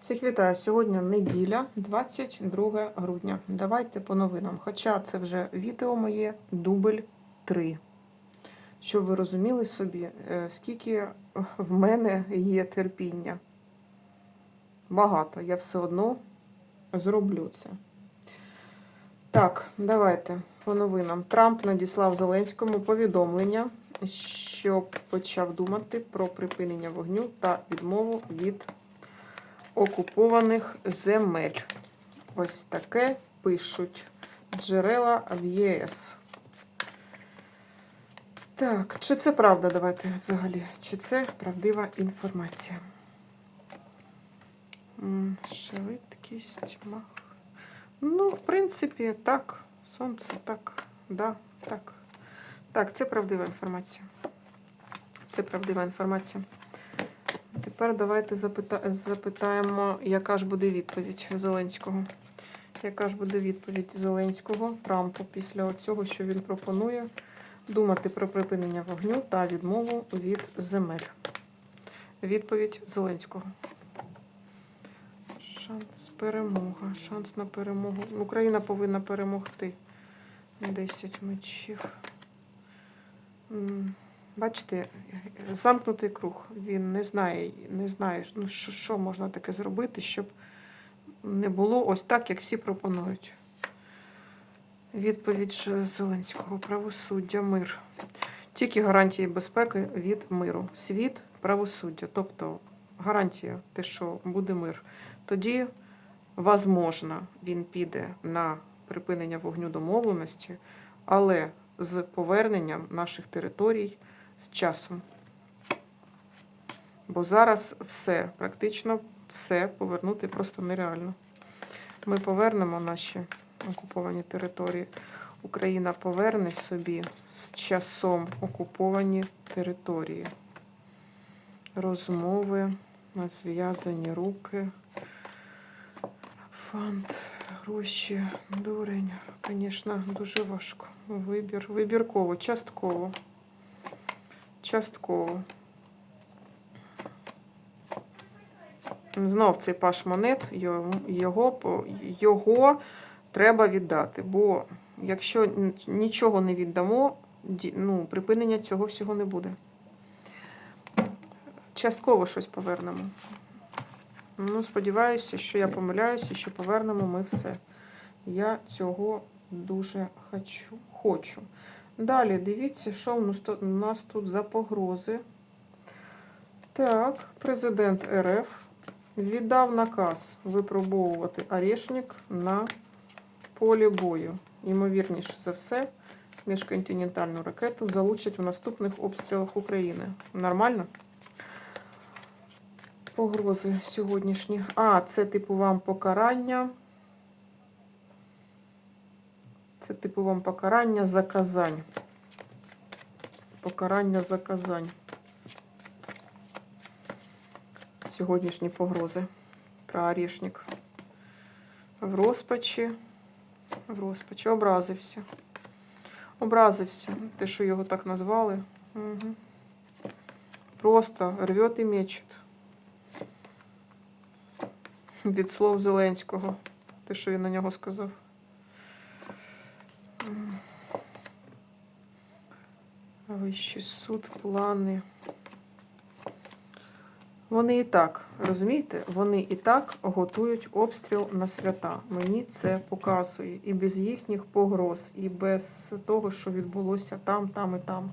Всіх вітаю. Сьогодні неділя, 22 грудня. Давайте по новинам. Хоча це вже відео моє, дубль 3. Щоб ви розуміли собі, е, скільки в мене є терпіння. Багато. Я все одно зроблю це. Так, давайте по новинам. Трамп надіслав Зеленському повідомлення, щоб почав думати про припинення вогню та відмову від окупованих земель. Ось таке пишуть джерела в ЄС. Так, чи це правда? Давайте взагалі. Чи це правдива інформація? Швидкість мах. Ну, в принципі, так. Сонце, так, да, так. Так, це правдива інформація. Це правдива інформація. Тепер давайте запита... запитаємо, яка ж буде відповідь Зеленського. Яка ж буде відповідь Зеленського Трампу після цього, що він пропонує думати про припинення вогню та відмову від земель? Відповідь Зеленського. Шанс перемога. Шанс на перемогу. Україна повинна перемогти. 10 мечів. Бачите, замкнутий круг. Він не знає, не знає, ну, що можна таке зробити, щоб не було ось так, як всі пропонують. Відповідь Зеленського. Правосуддя, мир. Тільки гарантії безпеки від миру. Світ, правосуддя. Тобто гарантія, те, що буде мир. Тоді, возможно, він піде на припинення вогню домовленості, але з поверненням наших територій з часом. Бо зараз все, практично все повернути просто нереально. Ми повернемо наші окуповані території. Україна поверне собі з часом окуповані території. Розмови, зв'язані руки, фант, гроші, дурень. Звісно, дуже важко. Вибір, вибірково, частково. Частково. Знов цей паш монет, його, його, треба віддати. Бо якщо нічого не віддамо, ну, припинення цього всього не буде. Частково щось повернемо. Ну, сподіваюся, що я помиляюся, що повернемо ми все. Я цього дуже хочу. хочу. Далі дивіться, що у нас тут- за погрози. Так, президент РФ віддав наказ випробовувати Орешник на полі бою. Ймовірніше за все, міжконтинентальну ракету залучать в наступних обстрілах України. Нормально? Погрози сьогоднішні. А, це типу вам покарання. Це типу вам покарання за Казань. Покарання за Казань. Сьогоднішні погрози. Про Орешник. В розпачі. В розпачі. Образився. Образився. Те, що його так назвали. Угу. Просто рвет і мечет. Від слов Зеленського. Те, що він на нього сказав. Вищий суд, плани. Вони і так, розумієте, вони і так готують обстріл на свята. Мені це показує. І без їхніх погроз, і без того, що відбулося там, там і там.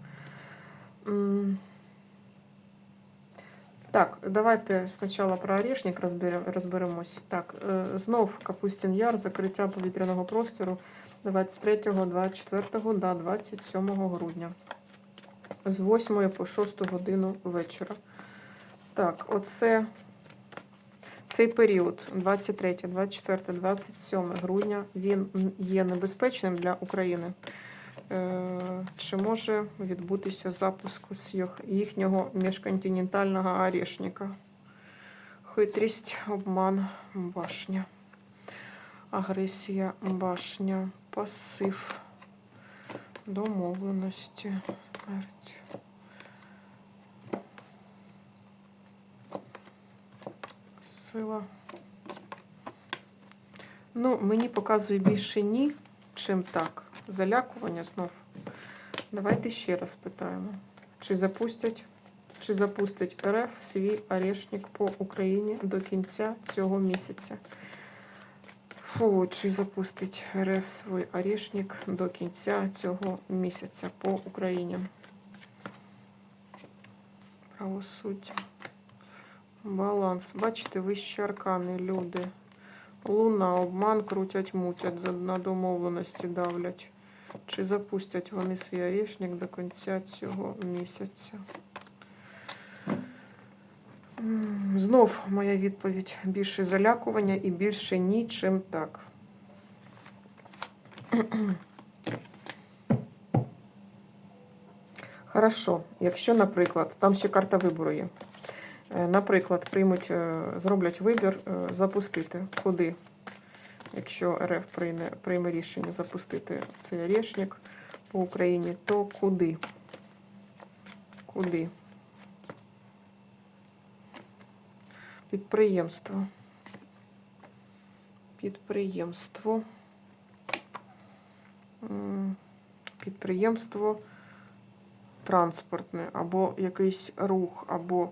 Так, давайте спочатку про Орешник розберемось. Так, е, знов Капустін Яр, закриття повітряного простору 23, 24 до 27 грудня. З 8 по 6 годину вечора. Так, оце цей період 23, 24, 27 грудня він є небезпечним для України. Е, Чи може відбутися запуск їхнього міжконтинентального орешника? Хитрість, обман, башня. Агресія, башня, пасив, домовленості. Смерть. Сила, Ну, мені показує більше ні, чим так. Залякування знов. Давайте ще раз питаємо. Чи запустять, чи запустить РФ свій орешник по Україні до кінця цього місяця? Фу, чи запустить РФ свій орешник до кінця цього місяця по Україні? Правосуддя. Баланс. Бачите, вищі аркани, люди. Луна, обман, крутять, мутять, на домовленості давлять. Чи запустять вони свій орешник до кінця цього місяця? Знов моя відповідь. Більше залякування і більше ні, чим так. Хорошо, якщо, наприклад, там ще карта вибору є. Е, Наприклад, приймуть, е, зроблять вибір е, запустити. Куди? Якщо РФ прийме, прийме рішення запустити цей орешник по Україні, то куди? Куди? Підприємство. Підприємство. Підприємство транспортне, або якийсь рух, або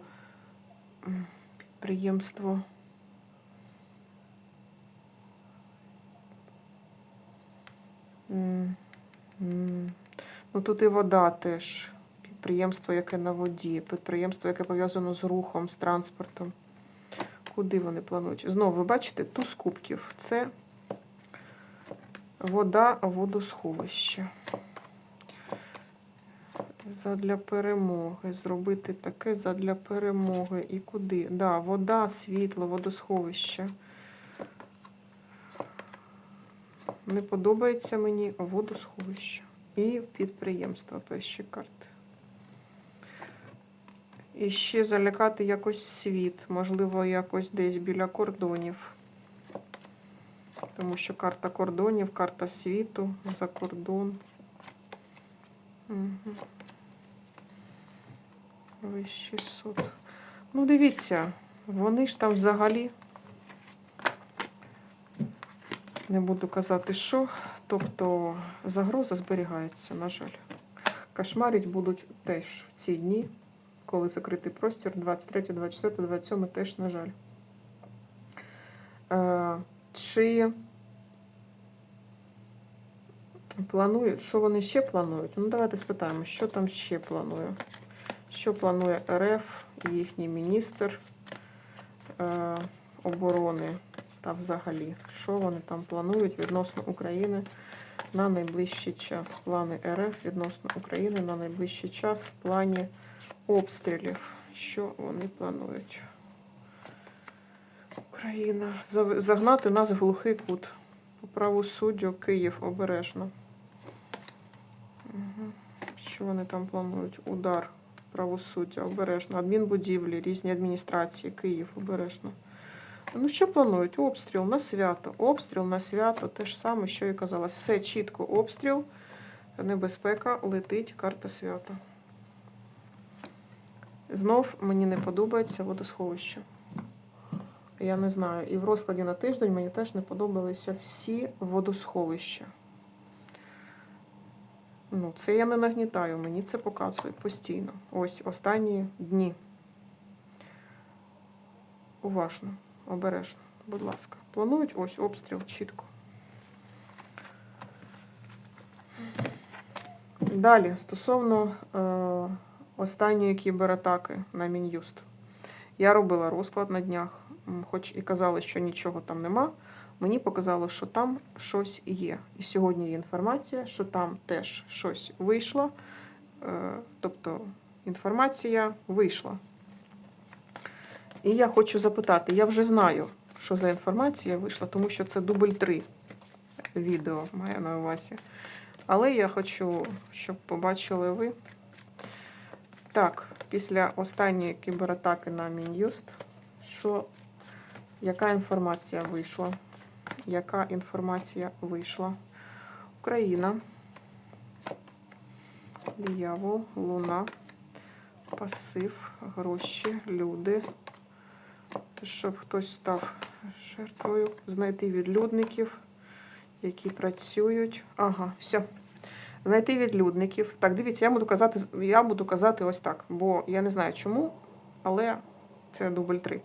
підприємство. Ну тут і вода теж. Підприємство, яке на воді, підприємство, яке пов'язано з рухом, з транспортом. Куди вони планують? Знову ви бачите, туз кубків. Це вода, водосховище. Задля перемоги. Зробити таке задля перемоги. І куди? Да, вода, світло, водосховище. Не подобається мені водосховище. І підприємство перші карти. І ще залякати якось світ, можливо, якось десь біля кордонів. Тому що карта кордонів, карта світу, за кордон. Угу. Вищий суд. Ну, дивіться, вони ж там взагалі. Не буду казати, що. Тобто загроза зберігається, на жаль. Кошмарить будуть теж в ці дні, коли закритий простір 23, 24, 27 теж, на жаль. Е, чи планують, що вони ще планують? Ну, давайте спитаємо, що там ще планує. Що планує РФ, їхній міністр е, оборони та взагалі, що вони там планують відносно України на найближчий час. Плани РФ відносно України на найближчий час в плані обстрілів. Що вони планують? Україна. Загнати нас в глухий кут. По правосуддю Київ обережно. Що вони там планують? Удар правосуддя обережно. Адмінбудівлі, різні адміністрації, Київ обережно. Ну, що планують? Обстріл на свято. Обстріл на свято. Те ж саме, що і казала. Все чітко обстріл, небезпека, летить карта свята. Знов мені не подобається водосховище. Я не знаю. І в розкладі на тиждень мені теж не подобалися всі водосховища. Ну, це я не нагнітаю, мені це показує постійно. Ось останні дні. Уважно, обережно, будь ласка. Планують ось обстріл чітко. Далі, стосовно е, останньої кібератаки на Мін'юст. Я робила розклад на днях, хоч і казали, що нічого там нема. Мені показало, що там щось є. І сьогодні є інформація, що там теж щось вийшло. Е, Тобто інформація вийшла. І я хочу запитати, я вже знаю, що за інформація вийшла, тому що це дубль 3 відео має на увазі. Але я хочу, щоб побачили ви. Так, після останньої кібератаки на Мін'юст, що яка інформація вийшла? Яка інформація вийшла? Україна, диявол, луна, пасив, гроші, люди. Щоб хтось став жертвою знайти відлюдників, які працюють. Ага, все. Знайти відлюдників. Так, дивіться, я буду казати, я буду казати ось так, бо я не знаю чому, але це дубль 3.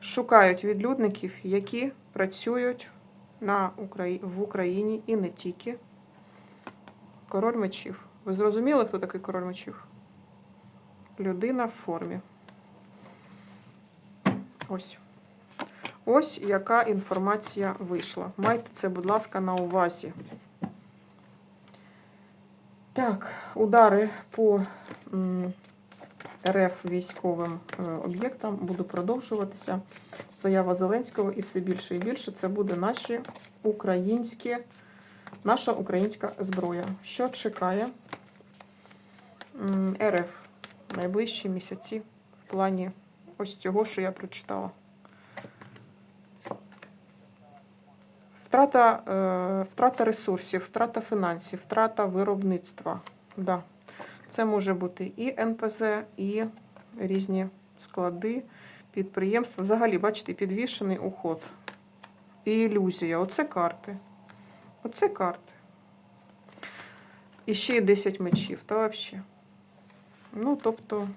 Шукають відлюдників, які працюють на Украї... в Україні і не тільки. Король мечів. Ви зрозуміли, хто такий король мечів? Людина в формі. Ось. Ось яка інформація вийшла. Майте це, будь ласка, на увазі. Так, удари по РФ військовим е, об'єктам будуть продовжуватися. Заява Зеленського і все більше і більше це буде наші українські, наша українська зброя. Що чекає РФ найближчі місяці в плані ось цього, що я прочитала. Втрата, е, втрата ресурсів, втрата фінансів, втрата виробництва. Да. Це може бути і НПЗ, і різні склади, підприємства. Взагалі, бачите, підвішений уход. І ілюзія. Оце карти. Оце карти. І ще й 10 мечів, та взагалі. Ну, тобто,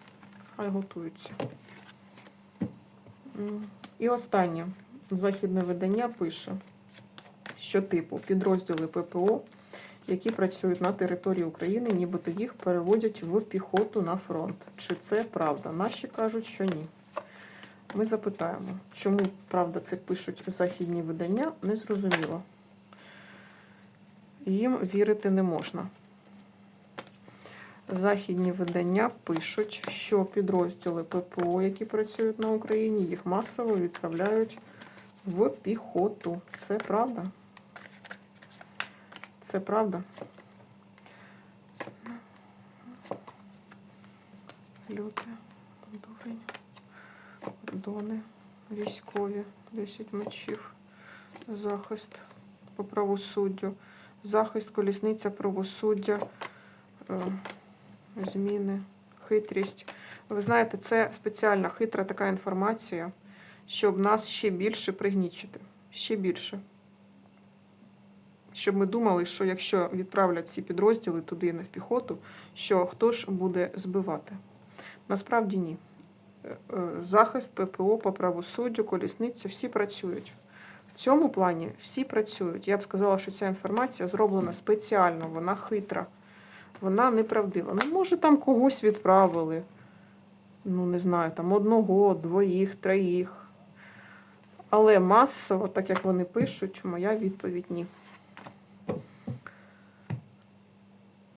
хай готуються. І останнє. Західне видання пише, що типу підрозділи ППО, які працюють на території України, нібито їх переводять в піхоту на фронт. Чи це правда? Наші кажуть, що ні. Ми запитаємо, чому правда це пишуть західні видання, незрозуміло. Їм вірити не можна. Західні видання пишуть, що підрозділи ППО, які працюють на Україні, їх масово відправляють в піхоту. Це правда? Це правда? Люди, дурень, кордони, військові, 10 мечів, захист по правосуддю, захист, колісниця правосуддя, е, зміни, хитрість. Ви знаєте, це спеціальна хитра така інформація, щоб нас ще більше пригнічити. Ще більше. Щоб ми думали, що якщо відправлять ці підрозділи туди на в піхоту, що хто ж буде збивати. Насправді ні. Е, е, Захист, ППО по правосуддю, колісниця, всі працюють. В цьому плані всі працюють. Я б сказала, що ця інформація зроблена спеціально, вона хитра, вона неправдива. Ну, може, там когось відправили. Ну, не знаю, там одного, двоїх, троїх. Але масово, так як вони пишуть, моя відповідь ні.